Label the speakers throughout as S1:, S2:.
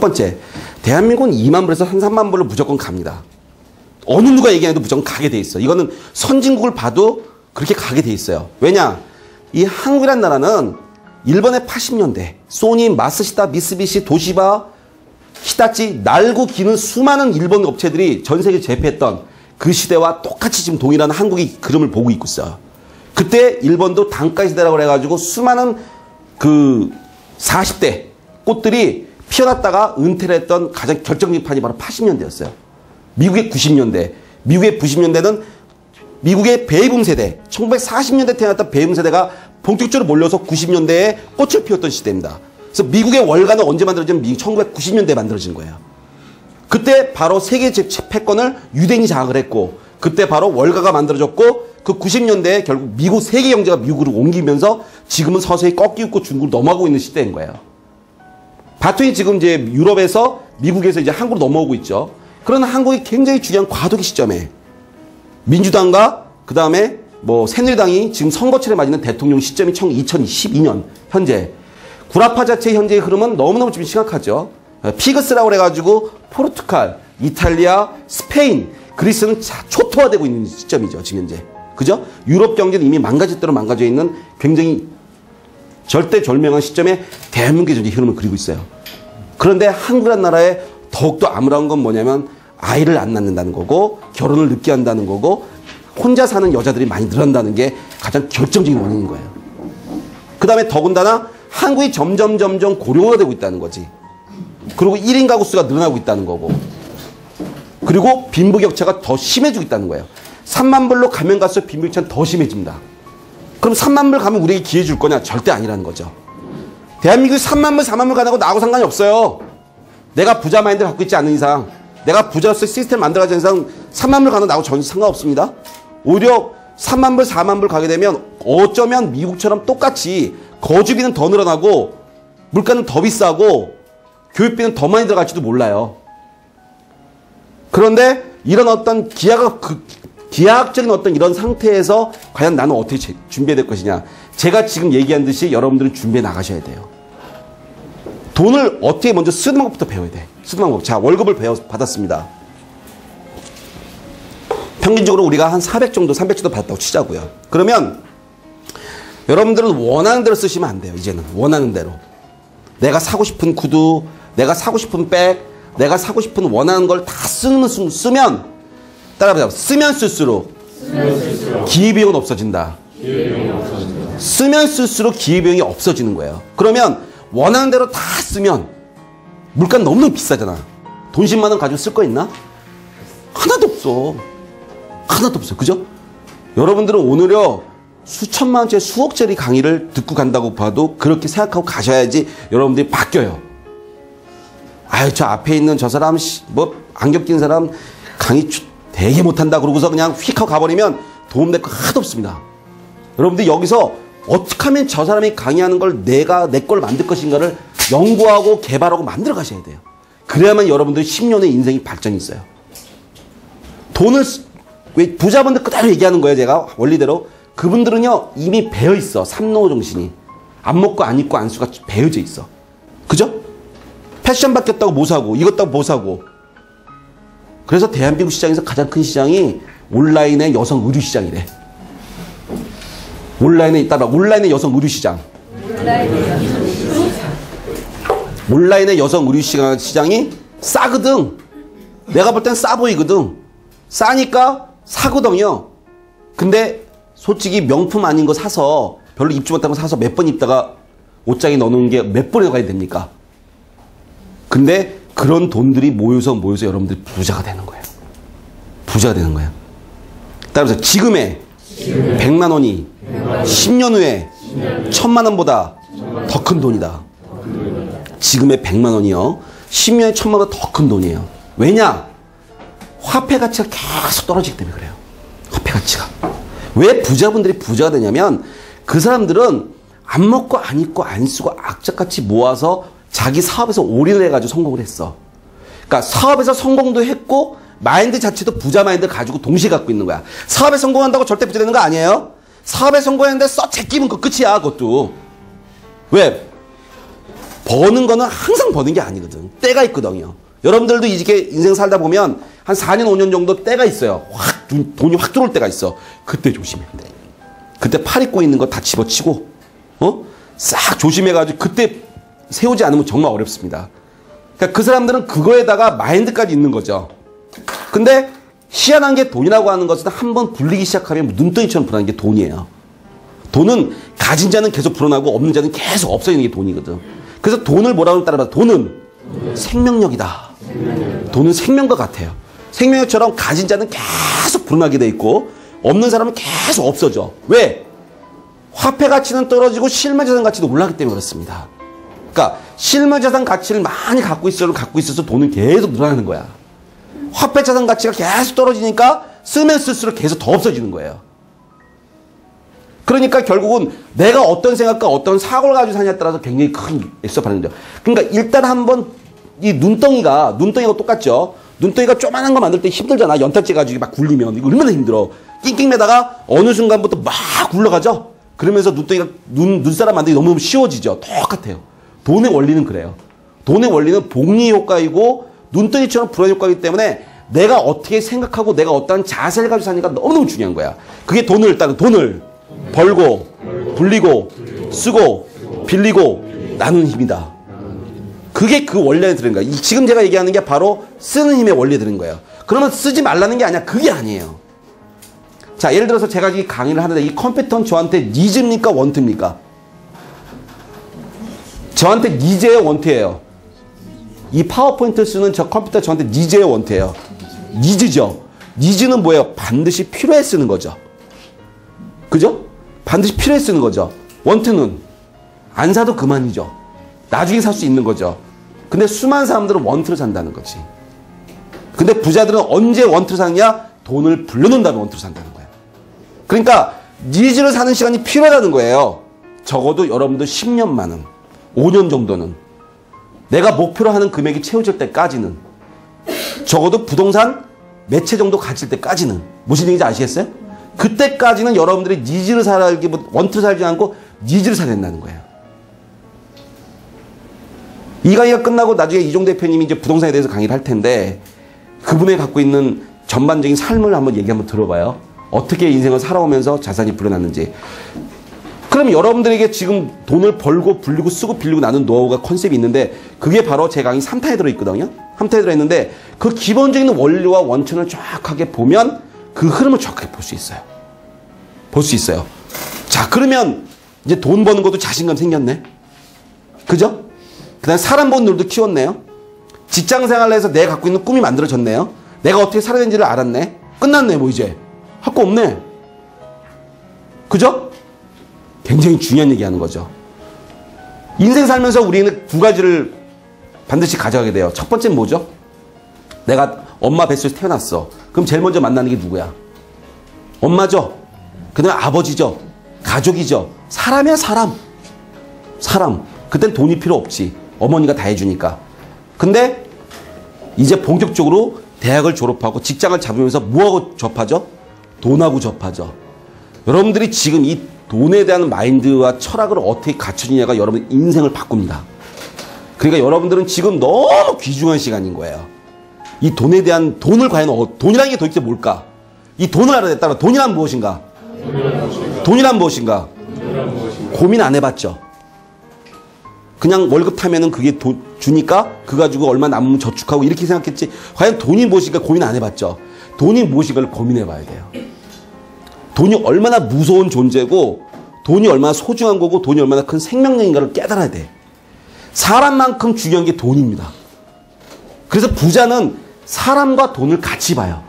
S1: 첫 번째, 대한민국은 2만 불에서 한 3만 불로 무조건 갑니다. 어느 누가 얘기해도 무조건 가게 돼 있어. 이거는 선진국을 봐도 그렇게 가게 돼 있어요. 왜냐? 이 한국이란 나라는 일본의 80년대 소니, 마스시타, 미쓰비시, 도시바, 히타치 날고 기는 수많은 일본 업체들이 전 세계 제패했던 그 시대와 똑같이 지금 동일한 한국이 그림을 보고 있고 있어요. 그때 일본도 단가 시대라고 해가지고 수많은 그 40대 꽃들이 피어났다가 은퇴를 했던 가장 결정적인 판이 바로 80년대였어요. 미국의 90년대, 미국의 90년대는 미국의 베이붐 세대, 1940년대 태어났던 베이붐 세대가 본격적으로 몰려서 90년대에 꽃을 피웠던 시대입니다. 그래서 미국의 월가는 언제 만들어진 1990년대에 만들어진 거예요. 그때 바로 세계 채권을 유대인이 장악을 했고 그때 바로 월가가 만들어졌고 그 90년대에 결국 미국 세계 경제가 미국으로 옮기면서 지금은 서서히 꺾이고 중국으로 넘어가고 있는 시대인 거예요. 바톤이 지금 이제 유럽에서 미국에서 이제 한국으로 넘어오고 있죠. 그러나 한국이 굉장히 중요한 과도기 시점에 민주당과 그 다음에 뭐 새누리당이 지금 선거철에 맞이는 대통령 시점이 2012년 현재 구라파 자체의 현재의 흐름은 너무너무 좀 심각하죠. 피그스라고 해가지고 포르투갈, 이탈리아, 스페인, 그리스는 초토화되고 있는 시점이죠. 지금 현재. 그죠? 유럽 경제는 이미 망가질 대로 망가져 있는 굉장히 절대 절명한 시점에 대한민국의 전제 흐름을 그리고 있어요. 그런데 한국이라는 나라에 더욱더 암울한 건 뭐냐면 아이를 안 낳는다는 거고 결혼을 늦게 한다는 거고 혼자 사는 여자들이 많이 늘어난다는 게 가장 결정적인 원인인 거예요. 그 다음에 더군다나 한국이 점점 점점 고령화가 되고 있다는 거지. 그리고 1인 가구 수가 늘어나고 있다는 거고. 그리고 빈부격차가 더 심해지고 있다는 거예요. 3만 불로 가면 갈수록 빈부격차는 더 심해집니다. 그럼 3만 불 가면 우리에게 기회 줄 거냐? 절대 아니라는 거죠. 대한민국이 3만 불, 4만 불거 나하고 상관이 없어요. 내가 부자 마인드를 갖고 있지 않은 이상, 내가 부자로서 시스템 만들어가지 이상 3만 불 가는 나하고 전혀 상관없습니다. 오히려 3만 불, 4만 불 가게 되면 어쩌면 미국처럼 똑같이 거주비는 더 늘어나고 물가는 더 비싸고 교육비는 더 많이 들어갈지도 몰라요. 그런데 이런 어떤 기하가 그 기하학적인 어떤 이런 상태에서 과연 나는 어떻게 준비해야 될 것이냐. 제가 지금 얘기한 듯이 여러분들은 준비해 나가셔야 돼요. 돈을 어떻게 먼저 쓰는 방법부터 배워야 돼. 쓰는 방법. 자, 월급을 배워, 받았습니다. 평균적으로 우리가 한 400 정도, 300 정도 받았다고 치자고요. 그러면 여러분들은 원하는 대로 쓰시면 안 돼요. 이제는 원하는 대로. 내가 사고 싶은 구두, 내가 사고 싶은 백, 내가 사고 싶은 원하는 걸 다 쓰면 쓰면 따라해보자. 쓰면 쓸수록, 쓰면 쓸수록 기회비용은 없어진다. 없어진다. 쓰면 쓸수록 기회비용이 없어지는 거예요. 그러면 원하는 대로 다 쓰면 물가는 너무너무 비싸잖아. 돈 10만 원 가지고 쓸 거 있나? 하나도 없어. 하나도 없어. 그죠? 여러분들은 오늘요 수천만 원짜리 수억짜리 강의를 듣고 간다고 봐도 그렇게 생각하고 가셔야지 여러분들이 바뀌어요. 아유 저 앞에 있는 저 사람 뭐 안경 낀 사람 강의 되게 못한다 그러고서 그냥 휙 하고 가버리면 도움될 거 하나도 없습니다. 여러분들 여기서 어떻게 하면 저 사람이 강의하는 걸 내가 내 걸 만들 것인가를 연구하고 개발하고 만들어 가셔야 돼요. 그래야만 여러분들 10년의 인생이 발전이 있어요. 돈을 왜 부자분들 그대로 얘기하는 거예요 제가 원리대로 그분들은요 이미 배어 있어 삼노 정신이 안 먹고 안 입고 안 수가 배어져 있어 그죠? 패션 바뀌었다고 뭐 사고 이것다고 뭐 사고 그래서 대한민국 시장에서 가장 큰 시장이 온라인의 여성 의류 시장이래. 온라인에 있다라 온라인의 여성 의류 시장. 온라인의 여성 의류 시장이 싸거든. 내가 볼 땐 싸 보이거든. 싸니까 사거든요. 근데 솔직히 명품 아닌 거 사서 별로 입지 못한 거 사서 몇 번 입다가 옷장에 넣어놓은 게 몇 번에 가야 됩니까? 근데 그런 돈들이 모여서 모여서 여러분들 부자가 되는 거예요. 부자가 되는 거예요. 따라서 지금의 100만 원이 10년 후에 1000만 원보다 더 큰 돈이다. 지금의 100만 원이요. 10년에 1000만 원더큰 돈이에요. 왜냐? 화폐 가치가 계속 떨어지기 때문에 그래요. 화폐 가치가. 왜 부자분들이 부자가 되냐면 그 사람들은 안 먹고 안 입고 안 쓰고 악착같이 모아서 자기 사업에서 올인을 해가지고 성공을 했어. 그러니까 사업에서 성공도 했고 마인드 자체도 부자 마인드 가지고 동시에 갖고 있는 거야. 사업에 성공한다고 절대 부자 되는 거 아니에요? 사업에 성공했는데 써 제끼면 그 끝이야 그것도. 왜? 버는 거는 항상 버는 게 아니거든. 때가 있거든요. 여러분들도 이렇게 인생 살다 보면 한 4년, 5년 정도 때가 있어요. 확, 돈이 확 들어올 때가 있어. 그때 조심해야 돼. 그때 팔 입고 있는 거 다 집어치고, 어? 싹 조심해가지고 그때 세우지 않으면 정말 어렵습니다. 그러니까 그 사람들은 그거에다가 마인드까지 있는 거죠. 근데 희한한 게 돈이라고 하는 것은 한 번 불리기 시작하면 눈덩이처럼 불어나는 게 돈이에요. 돈은 가진 자는 계속 불어나고 없는 자는 계속 없어지는 게 돈이거든. 그래서 돈을 뭐라고 따라봐 돈은 생명력이다. 돈은 생명과 같아요. 생명력처럼 가진 자는 계속 불어나게 돼 있고 없는 사람은 계속 없어져. 왜? 화폐 가치는 떨어지고 실물 자산 가치도 올라가기 때문에 그렇습니다. 그러니까 실물 자산 가치를 많이 갖고 있어서 갖고 있어서 돈은 계속 늘어나는 거야. 화폐 자산 가치가 계속 떨어지니까 쓰면 쓸수록 계속 더 없어지는 거예요. 그러니까 결국은 내가 어떤 생각과 어떤 사고를 가지고 사냐에 따라서 굉장히 큰 액수가 발생돼요. 그러니까 일단 한번 이 눈덩이가 눈덩이가 똑같죠. 눈덩이가 조만한 거 만들 때 힘들잖아. 연탄재 가지고 막 굴리면 이거 얼마나 힘들어. 낑낑매다가 어느 순간부터 막 굴러가죠. 그러면서 눈덩이가 눈 눈사람 만들기 너무 쉬워지죠. 똑같아요. 돈의 원리는 그래요. 돈의 원리는 복리 효과이고 눈덩이처럼 불안 효과이기 때문에 내가 어떻게 생각하고 내가 어떤 자세를 가지고 사니까 너무너무 중요한 거야. 그게 돈을 일단은 돈을 벌고 불리고 쓰고 빌리고 나누는 힘이다. 그게 그 원리에 들은 거야. 지금 제가 얘기하는 게 바로 쓰는 힘의 원리에 들은 거예요. 그러면 쓰지 말라는 게 아니야. 그게 아니에요. 자, 예를 들어서 제가 이 강의를 하는데 이 컴퓨터는 저한테 니즈입니까? 원트입니까? 저한테 니즈예요? 원트예요? 이 파워포인트 쓰는 저 컴퓨터 저한테 니즈예요? 원트예요? 니즈죠. 니즈는 뭐예요? 반드시 필요해 쓰는 거죠. 그죠? 반드시 필요해 쓰는 거죠. 원트는 안 사도 그만이죠. 나중에 살 수 있는 거죠. 근데 수많은 사람들은 원트를 산다는 거지. 근데 부자들은 언제 원트를 사느냐? 돈을 불려놓은 다음에 원트를 산다는 거예요. 그러니까 니즈를 사는 시간이 필요하다는 거예요. 적어도 여러분들 10년만은, 5년 정도는. 내가 목표로 하는 금액이 채워질 때까지는. 적어도 부동산 몇 채 정도 가질 때까지는. 무슨 얘기인지 아시겠어요? 그때까지는 여러분들이 니즈를 살기, 원투 살지 않고 니즈를 사야 된다는 거예요. 이 강의가 끝나고 나중에 이종 대표님이 이제 부동산에 대해서 강의를 할 텐데 그분이 갖고 있는 전반적인 삶을 한번 얘기 한번 들어봐요. 어떻게 인생을 살아오면서 자산이 불어났는지. 그럼 여러분들에게 지금 돈을 벌고 불리고 쓰고 빌리고 나는 노하우가 컨셉이 있는데 그게 바로 제 강의 3탄에 들어있거든요. 3탄에 들어있는데 그 기본적인 원리와 원천을 정확하게 보면 그 흐름을 정확하게 볼 수 있어요. 볼 수 있어요. 자, 그러면 이제 돈 버는 것도 자신감 생겼네. 그죠? 그 다음에 사람 본 눈도 키웠네요. 직장 생활을 해서 내가 갖고 있는 꿈이 만들어졌네요. 내가 어떻게 살아야 되는지를 알았네. 끝났네, 뭐 이제. 할 거 없네. 그죠? 굉장히 중요한 얘기 하는 거죠. 인생 살면서 우리는 두 가지를 반드시 가져가게 돼요. 첫 번째는 뭐죠? 내가 엄마 뱃속에서 태어났어. 그럼 제일 먼저 만나는 게 누구야? 엄마죠. 그 다음에 아버지죠. 가족이죠. 사람이야, 사람. 사람. 그땐 돈이 필요 없지. 어머니가 다 해주니까. 근데 이제 본격적으로 대학을 졸업하고 직장을 잡으면서 뭐하고 접하죠? 돈하고 접하죠. 여러분들이 지금 이 돈에 대한 마인드와 철학을 어떻게 갖추느냐가 여러분 인생을 바꿉니다. 그러니까 여러분들은 지금 너무 귀중한 시간인 거예요. 이 돈에 대한 돈을 과연 어, 돈이라는 게 도대체 뭘까? 이 돈을 알아야 따라 돈이란 무엇인가? 돈이란 무엇인가? 고민 안 해봤죠. 그냥 월급 타면은 그게 도, 주니까 그 가지고 얼마 남으면 저축하고 이렇게 생각했지. 과연 돈이 무엇인가 고민 안 해봤죠. 돈이 무엇인가를 고민해봐야 돼요. 돈이 얼마나 무서운 존재고 돈이 얼마나 소중한 거고 돈이 얼마나 큰 생명력인가를 깨달아야 돼. 사람만큼 중요한 게 돈입니다. 그래서 부자는 사람과 돈을 같이 봐요.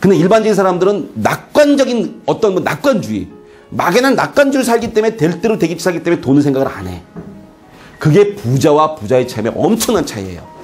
S1: 근데 일반적인 사람들은 낙관적인 어떤 뭐 낙관주의, 막연한 낙관주의를 살기 때문에 될 대로 되기 살기 때문에 돈을 생각을 안 해. 그게 부자와 부자의 차이의 엄청난 차이예요.